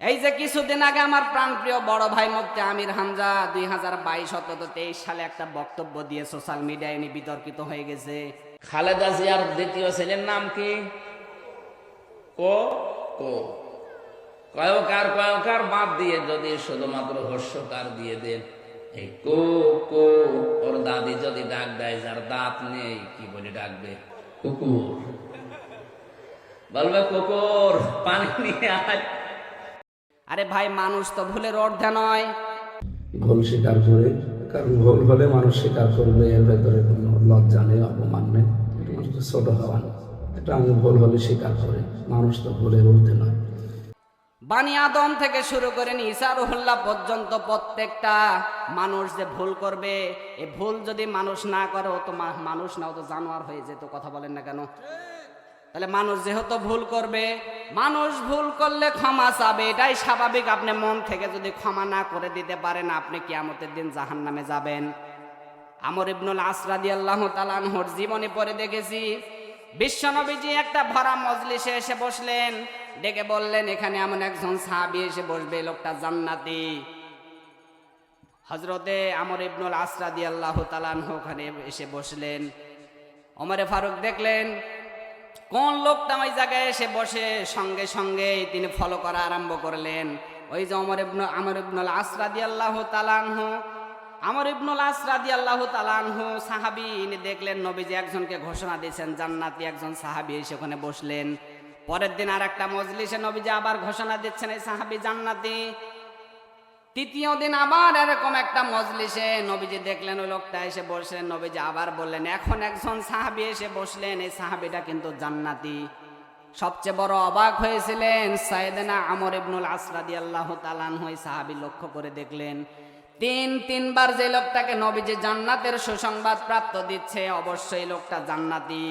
এই যে কিছুদিন আগে আমার প্রাণপ্রিয় বড় ভাই মুফতি আমির হামজা দুই হাজার বাইশ অন্তত তেইশ সালে একটা বক্তব্য দিয়ে সোশ্যাল মিডিয়ায় নিয়ে বিতর্কিত হয়ে গেছে। খালেদা জিয়ার দ্বিতীয় ছেলের নাম কি? কো? কো। কয়কার কয়কার বাদ দিয়ে যদি শুধুমাত্র হস্যকার দিয়ে দেন। এই কো কো, ওর দাদি যদি ডাক দেয়, যার দাঁত নেই, কি বলে ডাকবে? কুকুর। বলবে কুকুর, পানি নিয়ে আয়। আরে ভাই মানুষ তো ভুলের অর্ধে নয়। ভুল স্বীকার করে কারণ ভুল হলে মানুষ স্বীকার করবে এর ভেতরে কোনো লজ্জা নেই অপমান নেই। ছোট হওয়া এটা আমি ভুল হলে স্বীকার করি মানুষ তো ভুলের অর্ধে নয়। বানি আদম থেকে শুরু করে ইসারুল্লাহ পর্যন্ত প্রত্যেকটা মানুষ যে ভুল করবে এ ভুল যদি মানুষ না করে ও তো মানুষ না ও তো জানোয়ার হয়ে যেত কথা বলেন না কেন? তাহলে মানুষ যেহেতু ভুল করবে, মানুষ ভুল করলে ক্ষমা চাবে, এটাই স্বাভাবিক। আপনি মন থেকে যদি ক্ষমা না করে দিতে পারেন, আপনি কিয়ামতের দিন জাহান নামে যাবেন। আমর ইবনুল আসরাদি আল্লাহ তালানহর জীবনে পরে দেখেছি। বিশ্বনবীজি একটা ভরা মজলিসে এসে বসলেন। ডেকে বললেন, এখানে এমন একজন সাহাবি এসে বসবে লোকটা জান্নাতি। হজরতে আমর ইবনুল আসরাদি আল্লাহ তালানহ ওখানে এসে বসলেন। অমরে ফারুক দেখলেন কোন লোকটা ওই জায়গায় এসে বসে সঙ্গে সঙ্গে তিনি ফলো করা আরম্ভ করলেন? ওই যে অমর ইবনু, আমর ইবনুল আসরাদি আল্লাহ তালানহু আমর ইবনুল আসরাদি আল্লাহ তালানহু সাহাবি, ইনি দেখলেন নবীজি একজনকে ঘোষণা দিয়েছেন, জান্নাতি একজন সাহাবি এসে ওখানে বসলেন। পরের দিন আর একটা মজলিসে নবীজি আবার ঘোষণা দিচ্ছেন, এই সাহাবি জান্নাতি। তৃতীয় দিন আবার এরকম একটা মজলিসে নবীজি দেখলেন, ওই লোকটা এসে বসলেন, নবীজি আবার বললেন, এখন একজন সাহাবি এসে বসলেন, এই সাহাবিটা কিন্তু জান্নাতি। সবচেয়ে বড় অবাক হয়েছিলেন সাইদেনা আমর ইবনুল আসরাদি আল্লাহ তালান হয়ে সাহাবি লক্ষ্য করে দেখলেন, তিন, তিনবার যে লোকটাকে নবীজি জান্নাতের সুসংবাদ প্রাপ্ত দিচ্ছে, অবশ্যই লোকটা জান্নাতি।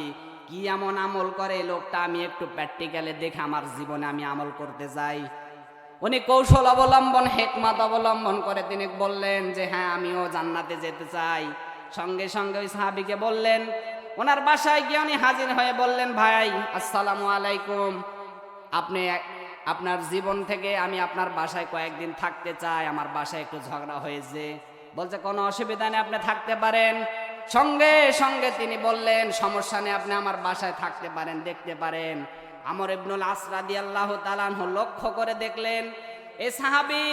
কি এমন আমল করে লোকটা, আমি একটু প্র্যাকটিক্যালে দেখে আমার জীবনে আমি আমল করতে যাই উনি কৌশল অবলম্বন, হেকমত অবলম্বন করে তিনি বললেন যে হ্যাঁ আমিও জান্নাতে যেতে চাই। সঙ্গে সঙ্গে ওই সাহাবিকে বললেন, ওনার বাসায় গিয়ে উনি হাজির হয়ে বললেন, ভাই, আসসালামু আলাইকুম। আপনি আপনার জীবন থেকে আমি আপনার বাসায় কয়েকদিন থাকতে চাই, আমার বাসায় একটু ঝগড়া হয়েছে। বলছে, কোনো অসুবিধা নেই, আপনি থাকতে পারেন। সঙ্গে সঙ্গে তিনি বললেন, সমস্যা নেই, আপনি আমার বাসায় থাকতে পারেন, দেখতে পারেন। আমর ইবনুল আসরাদি আল্লাহ তালানহ লক্ষ্য করে দেখলেন, এ সাহাবি,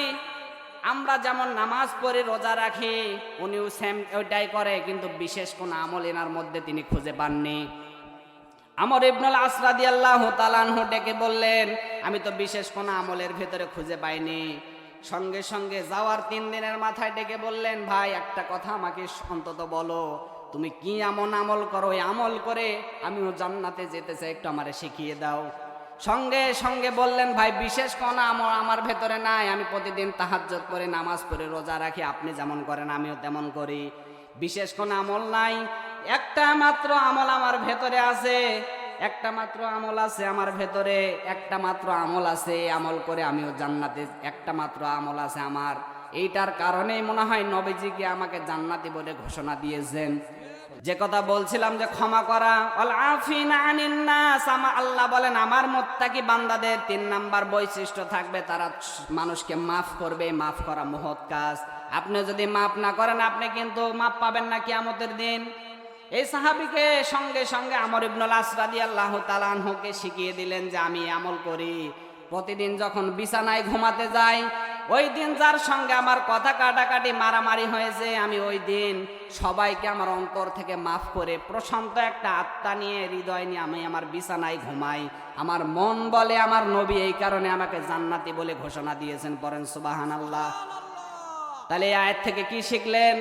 আমরা যেমন নামাজ পড়ে রোজা রাখি, উনিও সেম ওইটাই করে, কিন্তু বিশেষ কোনো আমল এনার মধ্যে তিনি খুঁজে পাননি। আমর ইবনুল আসরাদি আল্লাহ তালানহ ডেকে বললেন, আমি তো বিশেষ কোনো আমলের ভেতরে খুঁজে পাইনি। সঙ্গে সঙ্গে যাওয়ার তিন দিনের মাথায় ডেকে বললেন, ভাই, একটা কথা আমাকে অন্তত বলো তুমি কি এমন আমল করো? আমল করে আমিও জান্নাতে যেতে চাই, একটু আমারে শিখিয়ে দাও। সঙ্গে সঙ্গে বললেন, ভাই, বিশেষ কোনো আমল আমার ভেতরে নাই। আমি প্রতিদিন তাহাজ্জত করে নামাজ পড়ে, রোজা রাখি। আপনি যেমন করেন, আমিও তেমন করি। বিশেষ কোনো আমল নাই। একটা মাত্র আমল আমার ভেতরে আছে। একটা মাত্র আমল আছে আমার ভেতরে। একটা মাত্র আমল আছে আমল করে আমিও জান্নাতে, একটা মাত্র আমল আছে আমার। এইটার কারণেই মনে হয় নবীজিকে আমাকে জান্নাতি বলে ঘোষণা দিয়েছেন। যে কথা বলছিলাম যে ক্ষমা করা আল্লাহ বলেন, আমার মোত্তাকি বান্দাদের তিন নাম্বার বৈশিষ্ট্য থাকবে, তারা মানুষকে মাফ করবে, মাফ করা মহৎ কাজ। আপনি যদি মাফ না করেন, আপনি কিন্তু মাফ পাবেন না কিয়ামতের দিন। এই সাহাবিকে সঙ্গে সঙ্গে আমর ইবনুল আসরাদি আল্লাহ তালানহকে শিখিয়ে দিলেন যে, আমি আমল করি। প্রতিদিন যখন বিছানায় ঘুমাতে যাই, ওই দিন যার সঙ্গে আমার কথা কাটাকাটি মারামারি হয়েছে, আমি ওই দিন সবাইকে আমার অন্তর থেকে মাফ করে প্রশান্ত একটা আত্মা নিয়ে, হৃদয় নিয়ে আমি আমার বিছানায় ঘুমাই। আমার মন বলে আমার নবী এই কারণে আমাকে জান্নাতি বলে ঘোষণা দিয়েছেন পরেন সুবাহান আল্লাহ তাহলে এই আয়ের থেকে কি শিখলেন?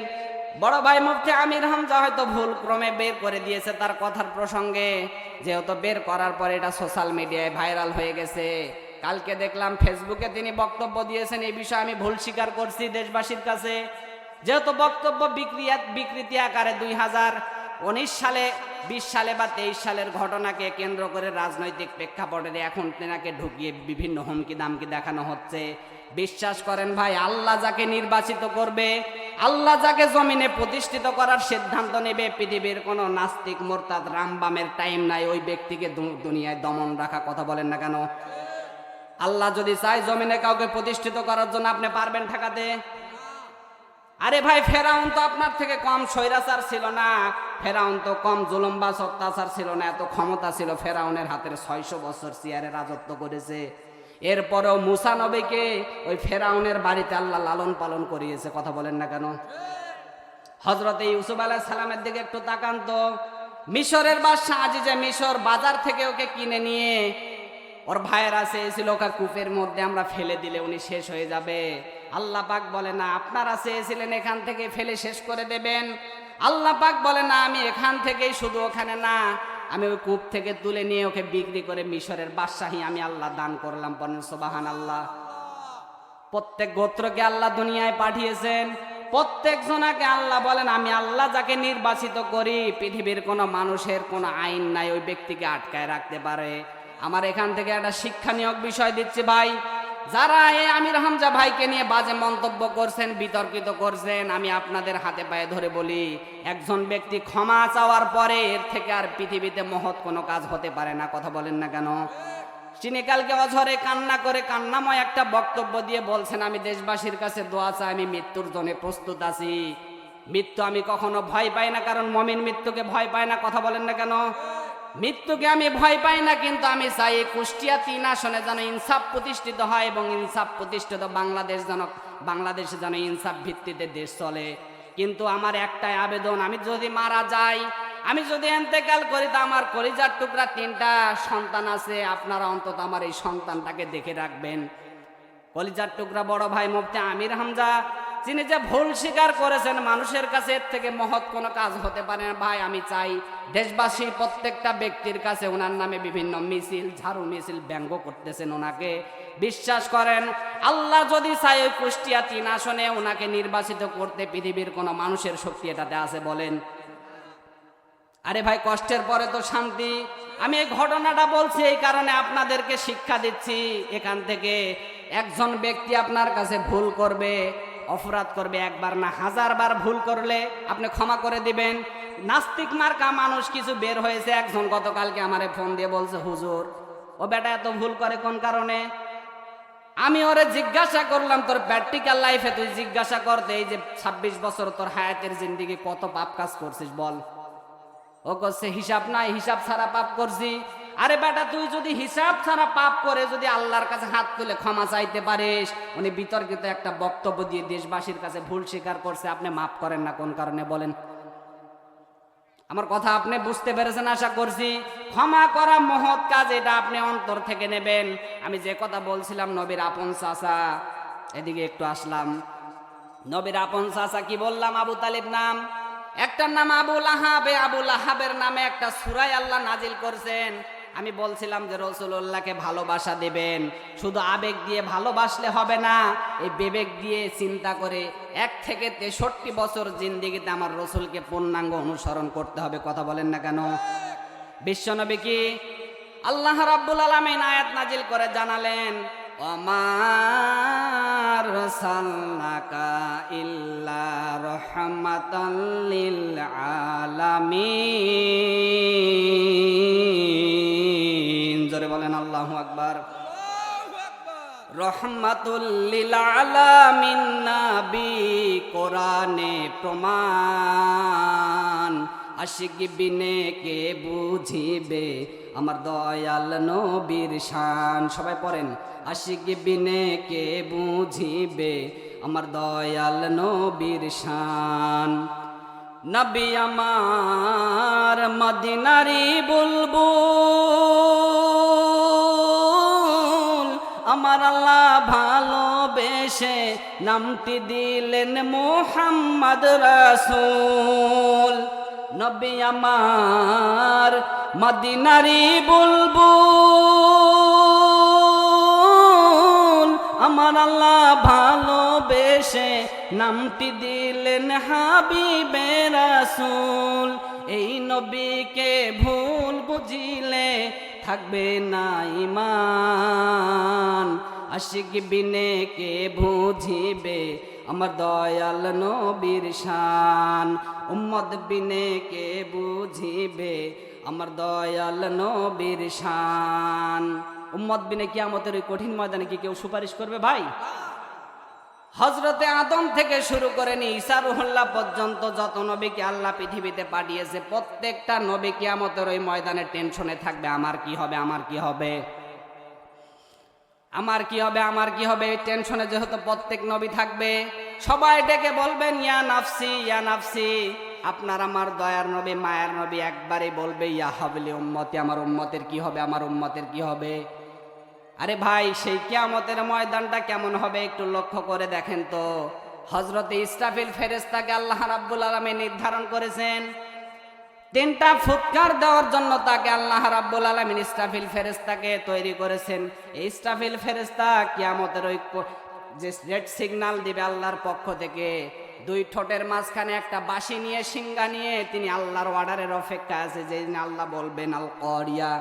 বড় ভাই মুফতি আমির হামজা হয়তো ভুল ক্রমে বের করে দিয়েছে তার কথার প্রসঙ্গে, যেহেতু বের করার পরে এটা সোশ্যাল মিডিয়ায় ভাইরাল হয়ে গেছে। কালকে দেখলাম ফেসবুকে তিনি বক্তব্য দিয়েছেন, এই বিষয়ে আমি ভুল স্বীকার করছি দেশবাসীর কাছে। যেহেতু বক্তব্য বিক্রি বিকৃতি আকারে দুই হাজার উনিশ সালে, বিশ সালে বা তেইশ সালের ঘটনাকে কেন্দ্র করে রাজনৈতিক প্রেক্ষাপটে এখন তেনাকে ঢুকিয়ে বিভিন্ন হুমকি দামকি দেখানো হচ্ছে। বিশ্বাস করেন ভাই, আল্লাহ যাকে নির্বাচিত করবে, আল্লাহ যাকে জমিনে প্রতিষ্ঠিত করার সিদ্ধান্ত নেবে, পৃথিবীর কোনো নাস্তিক মোরতাদ রামবামের টাইম নাই, ওই ব্যক্তিকে দুনিয়ায় দমন রাখা কথা বলেন না কেন? আল্লাহ যদি চায় জমিনে কাউকে প্রতিষ্ঠিত করার জন্য আপনি পারবেন ঠেকাতে। আরে ভাই, ফেরাউন তো আপনার থেকে কম স্বৈরাচার ছিল না। ফেরাউন তো কম জুলুমবাস অত্যাচার ছিল না, এত ক্ষমতা ছিল। ফেরাউনের হাতের ছয়শো বছর চেয়ারে রাজত্ব করেছে। এরপরেও মুসা নবীকে ওই ফেরাউনের বাড়িতে আল্লাহ লালন পালন করিয়েছে। কথা বলেন না কেন? হজরতে ইউসুফ আলাহ সালামের দিকে একটু তাকান তো। মিশরের বাদশাহ আজিজে মিশর বাজার থেকে ওকে কিনে নিয়ে ওর ভাইয়েরা চেয়েছিল ওকে কূপের মধ্যে আমরা ফেলে দিলে উনি শেষ হয়ে যাবে। আল্লাহ পাক বলে, না, আপনারা চেয়েছিলেন এখান থেকে ফেলে শেষ করে দেবেন। আল্লাহ পাক বলে, না, আমি এখান থেকেই শুধু ওখানে না, আমি ওই কূপ থেকে তুলে নিয়ে ওকে বিক্রি করে মিশরের বাদশাহী আমি আল্লাহ দান করলাম। পরেন সোবাহান আল্লাহ প্রত্যেক গোত্রকে আল্লাহ দুনিয়ায় পাঠিয়েছেন। প্রত্যেক জনাকে আল্লাহ বলেন, আমি আল্লাহ যাকে নির্বাচিত করি, পৃথিবীর কোনো মানুষের কোনো আইন নাই, ওই ব্যক্তিকে আটকায় রাখতে পারে। আমার এখান থেকে একটা শিক্ষানিয়ক বিষয় দিচ্ছি ভাই। যারা এই আমির হামজা ভাইকে নিয়ে বাজে মন্তব্য করছেন, বিতর্কিত করছেন, আমি আপনাদের হাতে পায়ে ধরে বলি, একজন ব্যক্তি ক্ষমা চাওয়ার পরে এর থেকে আর পৃথিবীতে মহৎ কোনো কাজ হতে পারে না, কথা বলেন না কেন? তিনি কালকে অঝরে কান্না করে কান্নাময় একটা বক্তব্য দিয়ে বলছেন, আমি দেশবাসীর কাছে দোয়া চাই, আমি মৃত্যুর জন্য প্রস্তুত আছি। মৃত্যু আমি কখনো ভয় পাই না, কারণ মমিন মৃত্যুকে ভয় পায় না, কথা বলেন না কেন? মৃত্যুকে আমি ভয় পাই না, কিন্তু আমি চাই কুষ্টিয়া তিন আসনে যেন ইনসাফ প্রতিষ্ঠিত হয় এবং ইনসাফ প্রতিষ্ঠিত বাংলাদেশ যেন, বাংলাদেশে যেন ইনসাফ ভিত্তিতে দেশ চলে। কিন্তু আমার একটাই আবেদন, আমি যদি মারা যাই, আমি যদি এন্তেকাল করি, তা আমার কলিজার টুকরা তিনটা সন্তান আছে, আপনারা অন্তত আমার এই সন্তানটাকে দেখে রাখবেন। কলিজার টুকরা বড় ভাই মুফতি আমির হামজা তিনি যে ভুল স্বীকার করেছেন, মানুষের কাছে এর থেকে মহৎ কোনো কাজ হতে পারে না। ভাই, আমি চাই দেশবাসী প্রত্যেকটা ব্যক্তির কাছে ওনার নামে বিভিন্ন মিছিল, ঝাড়ু মিছিল ব্যঙ্গ করতেছেন ওনাকে। বিশ্বাস করেন, আল্লাহ যদি চাই ওই কুষ্টিয়া তিন আসনে ওনাকে নির্বাচিত করতে পৃথিবীর কোনো মানুষের শক্তি এটাতে আছে বলেন। আরে ভাই, কষ্টের পরে তো শান্তি। আমি এই ঘটনাটা বলছি এই কারণে আপনাদেরকে শিক্ষা দিচ্ছি। এখান থেকে একজন ব্যক্তি আপনার কাছে ভুল করবে অপরাধ করবে একবার না, হাজারবার ভুল করলে আপনি ক্ষমা করে দিবেন। নাস্তিক মার্কা মানুষ কিছু বের হয়েছে, একজন গতকালকে আমারে ফোন দিয়ে বলছে, হুজুর, ও বেটা এত ভুল করে কোন কারণে? আমি ওরে জিজ্ঞাসা করলাম, তোর প্র্যাকটিক্যাল লাইফে তুই জিজ্ঞাসা করতে এই যে ছাব্বিশ বছর তোর হায়াতের জিন্দিগি কত পাপ কাজ করছিস বল? ও করছে হিসাব নাই, হিসাব ছাড়া পাপ করছি। আরে বেটা, তুই যদি হিসাব ছাড়া পাপ করে যদি আল্লাহর কাছে হাত তুলে ক্ষমা চাইতে পারিস, উনি বিতর্কিত একটা বক্তব্য দিয়ে দেশবাসীর কাছে ভুল স্বীকার করছে, আপনি মাফ করেন না, কোন কারণে বলেন? আমার কথা আপনি বুঝতে পেরেছেন, আশা করছি। ক্ষমা করা মহৎ কাজ, এটা আপনি অন্তর থেকে নেবেন। আমি যে কথা বলছিলাম নবীর আপন চাচা, এদিকে একটু আসলাম। নবীর আপন চাচা, কি বললাম? আবু তালিব নাম। একটার নাম আবুল আহাবে আবুল আহাবের নামে একটা সুরাই আল্লাহ নাজিল করছেন। আমি বলছিলাম যে রসুল্লাহকে ভালোবাসা দেবেন। শুধু আবেগ দিয়ে ভালোবাসলে হবে না, এই বিবেক দিয়ে চিন্তা করে এক থেকে তেষট্টি বছর জিন্দিগিতে আমার রসুলকে পূর্ণাঙ্গ অনুসরণ করতে হবে, কথা বলেন না কেন? বিশ্বনবী কি আল্লাহ রাব্বুল আলামিন আয়াত নাজিল করে জানালেন অমার সাল্লাকা ইল্লা আলামিন। আল্লাহু আকবার। রহমাতুল্লিল আলামিন নবী কোরআনে প্রমাণ। আশিক বিনে কে বুঝিবে আমার দয়াল নবীর শান। সবাই পড়েন আশিক বিনে কে বুঝিবে আমার দয়াল নবীর শান। নবী আমার মদিনারি বুলবুল আমার আল্লাহ ভালোবেসে নামটি দিলেন মোহাম্মদ রাসূল। নবী আমার মদিনারি বুলবুল। আমার আল্লাহ ভালোবেসে নামটি দিলেন হাবিবে রাসূল। এই নবীকে ভুল বুঝিলে থাকবে না ইমান আশিক বিনে কে বুঝিবে? আমার দয়াল নবীর শান। উম্মদ বিনে কে বুঝিবে? আমার দয়াল নবীর শান। উম্মদ বিনে কিয়ামতের ওই কঠিন ময়দানে কি কেউ সুপারিশ করবে ভাই? হজরতে আদম থেকে শুরু করে নি ইসারুহল্লাহ পর্যন্ত যত নবীকে আল্লাহ পৃথিবীতে পাঠিয়েছে, প্রত্যেকটা নবী কিয়ামতের ওই ময়দানে টেনশনে থাকবে, আমার কি হবে, আমার কি হবে? আমার কি হবে, আমার কি হবে? টেনশনে যেহেতু প্রত্যেক নবী থাকবে, সবাই ডেকে বলবেন, ইয়া নাফসি ইয়া নাফসি। আপনার আমার দয়ার নবী, মায়ার নবী একবারে বলবে, ইয়া হাবলি উম্মতি, আমার উম্মতের কি হবে, আমার উম্মতের কি হবে? আরে ভাই, সেই কিয়ামতের ময়দানটা কেমন হবে একটু লক্ষ্য করে দেখেন তো। হজরতে ইসরাফিল ফেরেস্তাকে আল্লাহ রাব্বুল আলমী নির্ধারণ করেছেন, তিনটা ফুৎকার দেওয়ার জন্য তাকে আল্লাহ রাব্বুল আলমিন ইসরাফিল ফেরেস্তাকে তৈরি করেছেন। এই ইসরাফিল ফেরেস্তা কিয়ামতের ওই যে রেড সিগন্যাল দিবে আল্লাহর পক্ষ থেকে, দুই ঠোঁটের মাঝখানে একটা বাঁশি নিয়ে সিঙ্গা নিয়ে তিনি আল্লাহর অর্ডারের অপেক্ষা আছে, যেদিন আল্লাহ বলবেন আল করিয়া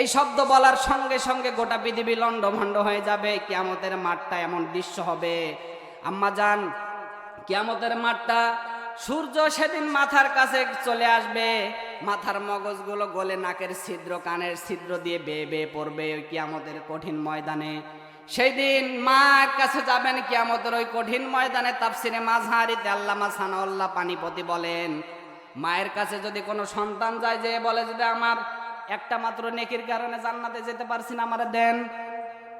এই শব্দ বলার সঙ্গে সঙ্গে গোটা পৃথিবী লণ্ডভণ্ড হয়ে যাবে। কিয়ামতের মাঠটা এমন দৃশ্য হবে। আম্মা যান কিয়ামতের মাঠটা সূর্য সেদিন মাথার কাছে চলে আসবে। মাথার মগজগুলো গলে নাকের ছিদ্র, কানের ছিদ্র দিয়ে বেয়ে বেয়ে পড়বে ওই কিয়ামতের কঠিন ময়দানে। সেই দিন মার কাছে যাবেন কিয়ামতের ওই কঠিন ময়দানে, তাফসিরে মাঝহারিতে আল্লামা সানাউল্লাহ পানিপতি বলেন, মায়ের কাছে যদি কোনো সন্তান যায়, যে বলে যদি আমার একটা মাত্র নেকির কারণে জান্নাতে যেতে পারছি না, আমার দেন।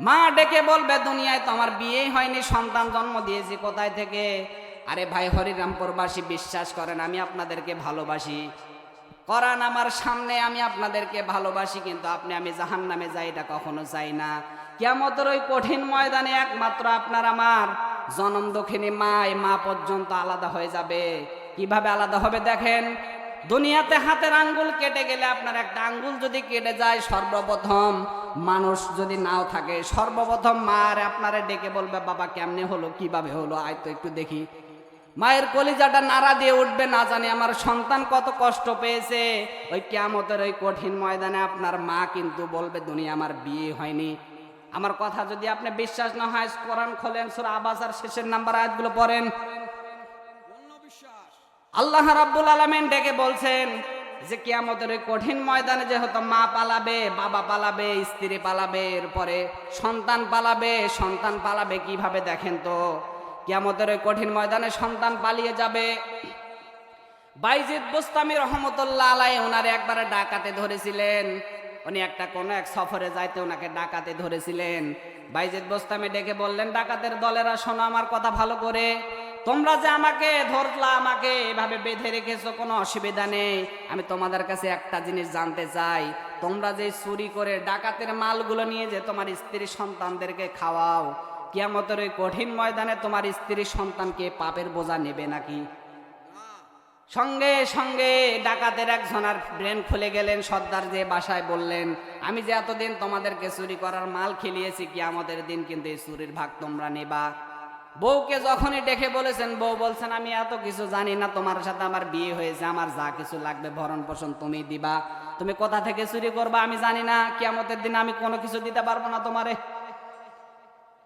মা ডেকে বলবে, দুনিয়ায় তো আমার বিয়েই হয়নি, সন্তান জন্ম দিয়েছি, কোথায় থেকে? আরে ভাই, হরিরামপুরবাসী বিশ্বাস করেন, আমি আপনাদেরকে ভালোবাসি। করান আমার সামনে, আমি আপনাদেরকে ভালোবাসি, কিন্তু আপনি, আমি জাহান নামে যাই, এটা কখনো চাই না। কেমতের ওই কঠিন ময়দানে একমাত্র আপনার আমার জনম দক্ষিণী মা এই মা পর্যন্ত আলাদা হয়ে যাবে। কীভাবে আলাদা হবে দেখেন? দুনিয়াতে হাতের আঙ্গুল কেটে গেলে আপনার একটা আঙ্গুল যদি কেটে যায় সর্বপ্রথম মানুষ যদি নাও থাকে, সর্বপ্রথম মার আপনারে ডেকে বলবে, বাবা, কেমনে হলো? কীভাবে হলো? আয় তো একটু দেখি। মায়ের কলিজাটা নাড়া দিয়ে উঠবে, না জানি, আমার সন্তান কত কষ্ট পেয়েছে। ওই কেমতের ওই কঠিন ময়দানে আপনার মা কিন্তু বলবে, দুনিয়া আমার বিয়ে হয়নি। আমার কথা যদি আপনি বিশ্বাস না হয়, কোরআন খোলেন, সুরা আবাসার শেষের নাম্বার আয়াতগুলো পড়েন। আল্লাহ রাব্বুল আলামিন ডেকে বলছেন যে কিয়ামতের ওই কঠিন ময়দানে যেহেতু মা পালাবে, বাবা পালাবে, স্ত্রী পালাবে, এরপরে সন্তান পালাবে সন্তান পালাবে কীভাবে দেখেন তো? কিয়ামতের ওই কঠিন ময়দানে সন্তান পালিয়ে যাবে। বাইজিদ বুস্তামি রহমতুল্লাহ আলাই ওনারে একবারে ডাকাতে ধরেছিলেন। উনি একটা কোনো এক সফরে যাইতে ওনাকে ডাকাতে ধরেছিলেন। বাইজিদ বোস্তামি ডেকে বললেন, ডাকাতের দলেরা শোনো আমার কথা ভালো করে। তোমরা যে আমাকে ধরলা, আমাকে এভাবে বেঁধে রেখেছো, কোনো অসুবিধা নেই। আমি তোমাদের কাছে একটা জিনিস জানতে চাই। তোমরা যে চুরি করে ডাকাতের মালগুলো নিয়ে যে তোমার স্ত্রী সন্তানদেরকে খাওয়াও, কিয়ামতের ওই কঠিন ময়দানে তোমার স্ত্রী সন্তানকে পাপের বোঝা নেবে নাকি? সঙ্গে সঙ্গে ডাকাতের একজনার ব্রেন খুলে গেলেন, সর্দার যে বাসায় বললেন, আমি যে এতদিন তোমাদেরকে চুরি করার মাল খেলিয়েছি কি আমাদের দিন কিন্তু এই চুরির ভাগ তোমরা নেবা। বউকে যখনই ডেকে বলেছেন, বউ বলছেন, আমি এত কিছু জানি না, তোমার সাথে আমার বিয়ে হয়েছে, আমার যা কিছু লাগবে ভরণ পোষণ তুমি দিবা। তুমি কোথা থেকে চুরি করবা আমি জানি না, কিয়ামতের দিন আমি কোনো কিছু দিতে পারব না তোমারে।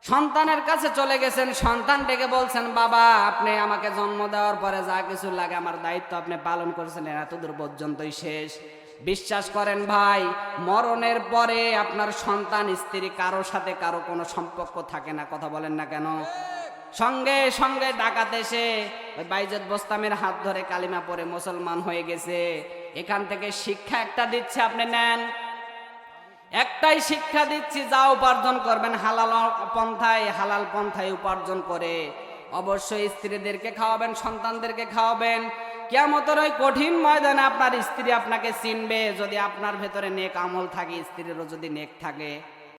সন্তানের কাছে চলে গেছেন, সন্তান ডেকে বলছেন, বাবা, আপনি আমাকে জন্ম দেওয়ার পরে যা কিছু লাগে, আমার দায়িত্ব আপনি পালন করেছেন এতদূর পর্যন্তই শেষ। বিশ্বাস করেন ভাই, মরণের পরে আপনার সন্তান, স্ত্রী কারোর সাথে কারও কোনো সম্পর্ক থাকে না, কথা বলেন না কেন? সঙ্গে সঙ্গে ডাকাত এসে ওই বাইজত বোস্তামের হাত ধরে কালিমা পরে মুসলমান হয়ে গেছে। এখান থেকে শিক্ষা একটা দিচ্ছে, আপনি নেন। একটাই শিক্ষা দিচ্ছি, যা উপার্জন করবেন হালাল পন্থায় হালাল পন্থায় উপার্জন করে। অবশ্যই স্ত্রীদেরকে খাওয়াবেন, সন্তানদেরকে খাওয়াবেন। কেমতের ওই কঠিন ময়দানে আপনার স্ত্রী আপনাকে চিনবে, যদি আপনার ভেতরে নেক আমল থাকে, স্ত্রীরও যদি নেক থাকে।